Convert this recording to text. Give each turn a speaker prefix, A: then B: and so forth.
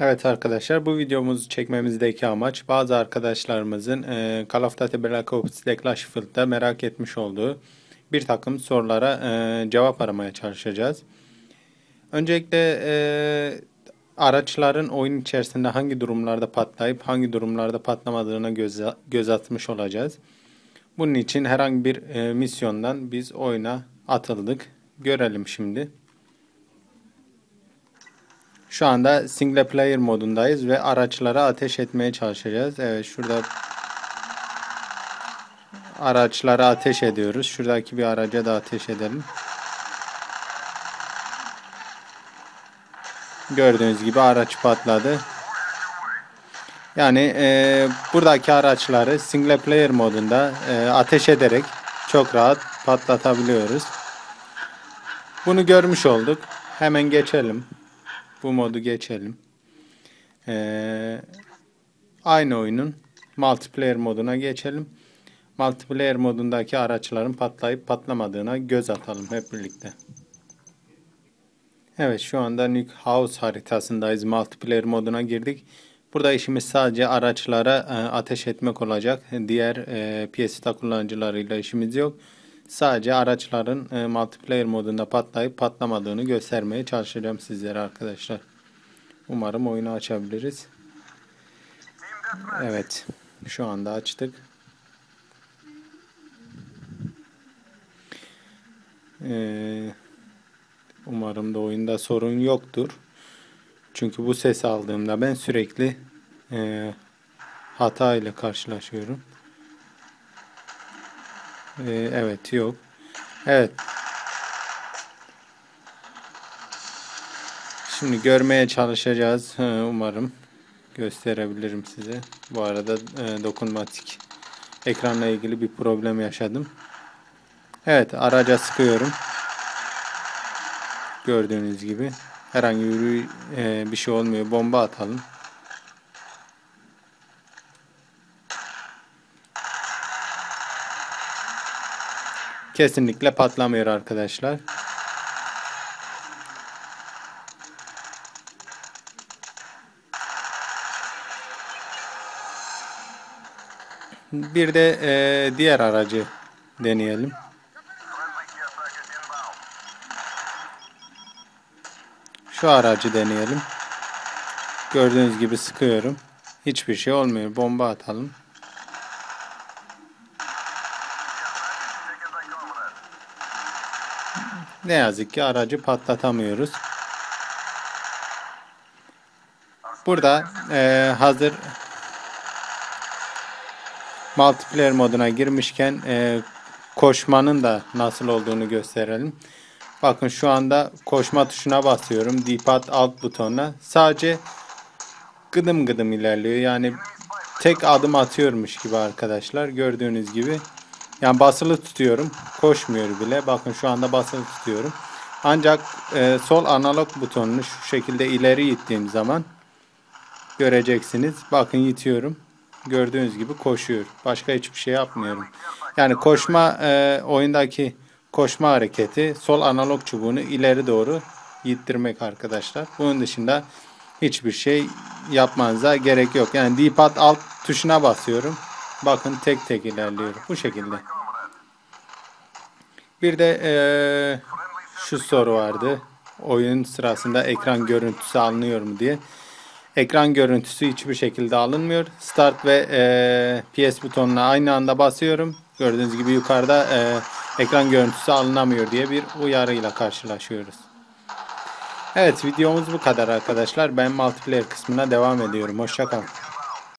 A: Evet arkadaşlar bu videomuzu çekmemizdeki amaç bazı arkadaşlarımızın e, Call of Duty Black Ops Declash Field'da merak etmiş olduğu bir takım sorulara e, cevap aramaya çalışacağız. Öncelikle e, araçların oyun içerisinde hangi durumlarda patlayıp hangi durumlarda patlamadığına göz, göz atmış olacağız. Bunun için herhangi bir e, misyondan biz oyuna atıldık. Görelim şimdi. Şu anda single player modundayız ve araçlara ateş etmeye çalışacağız. Evet şurada araçlara ateş ediyoruz. Şuradaki bir araca da ateş edelim. Gördüğünüz gibi araç patladı. Yani e, buradaki araçları single player modunda e, ateş ederek çok rahat patlatabiliyoruz. Bunu görmüş olduk. Hemen geçelim. Bu modu geçelim. Ee, aynı oyunun multiplayer moduna geçelim. Multiplayer modundaki araçların patlayıp patlamadığına göz atalım hep birlikte. Evet şu anda Nuke House haritasındayız. Multiplayer moduna girdik. Burada işimiz sadece araçlara e, ateş etmek olacak. Diğer e, PSVita kullanıcılarıyla işimiz yok. Sadece araçların e, multiplayer modunda patlayıp patlamadığını göstermeye çalışacağım sizlere arkadaşlar. Umarım oyunu açabiliriz. Evet. Şu anda açtık. Ee, umarım da oyunda sorun yoktur. Çünkü bu ses aldığımda ben sürekli e, hata ile karşılaşıyorum. Ee, evet yok. Evet. Şimdi görmeye çalışacağız. Umarım gösterebilirim size. Bu arada e, dokunmatik ekranla ilgili bir problem yaşadım. Evet araca sıkıyorum. Gördüğünüz gibi. Herhangi bir, e, bir şey olmuyor. Bomba atalım. Kesinlikle patlamıyor arkadaşlar. Bir de e, diğer aracı deneyelim. Şu aracı deneyelim. Gördüğünüz gibi sıkıyorum. Hiçbir şey olmuyor. Bomba atalım. Ne yazık ki aracı patlatamıyoruz. Burada e, hazır multiplayer moduna girmişken e, koşmanın da nasıl olduğunu gösterelim. Bakın şu anda koşma tuşuna basıyorum. D-pad alt butonuna. Sadece gıdım gıdım ilerliyor. Yani tek adım atıyormuş gibi arkadaşlar. Gördüğünüz gibi. Yani basılı tutuyorum. Koşmuyor bile. Bakın şu anda basılı tutuyorum. Ancak e, sol analog butonunu şu şekilde ileri ittiğim zaman göreceksiniz. Bakın itiyorum. Gördüğünüz gibi koşuyor. Başka hiçbir şey yapmıyorum. Yani koşma e, oyundaki koşma hareketi sol analog çubuğunu ileri doğru ittirmek arkadaşlar. Bunun dışında hiçbir şey yapmanıza gerek yok. Yani D-pad alt tuşuna basıyorum. Bakın tek tek ilerliyor. Bu şekilde. Bir de ee, şu soru vardı. Oyun sırasında ekran görüntüsü alınıyor mu diye. Ekran görüntüsü hiçbir şekilde alınmıyor. Start ve e, PS butonuna aynı anda basıyorum. Gördüğünüz gibi yukarıda e, ekran görüntüsü alınamıyor diye bir uyarıyla karşılaşıyoruz. Evet videomuz bu kadar arkadaşlar. Ben multiplayer kısmına devam ediyorum. Hoşçakalın.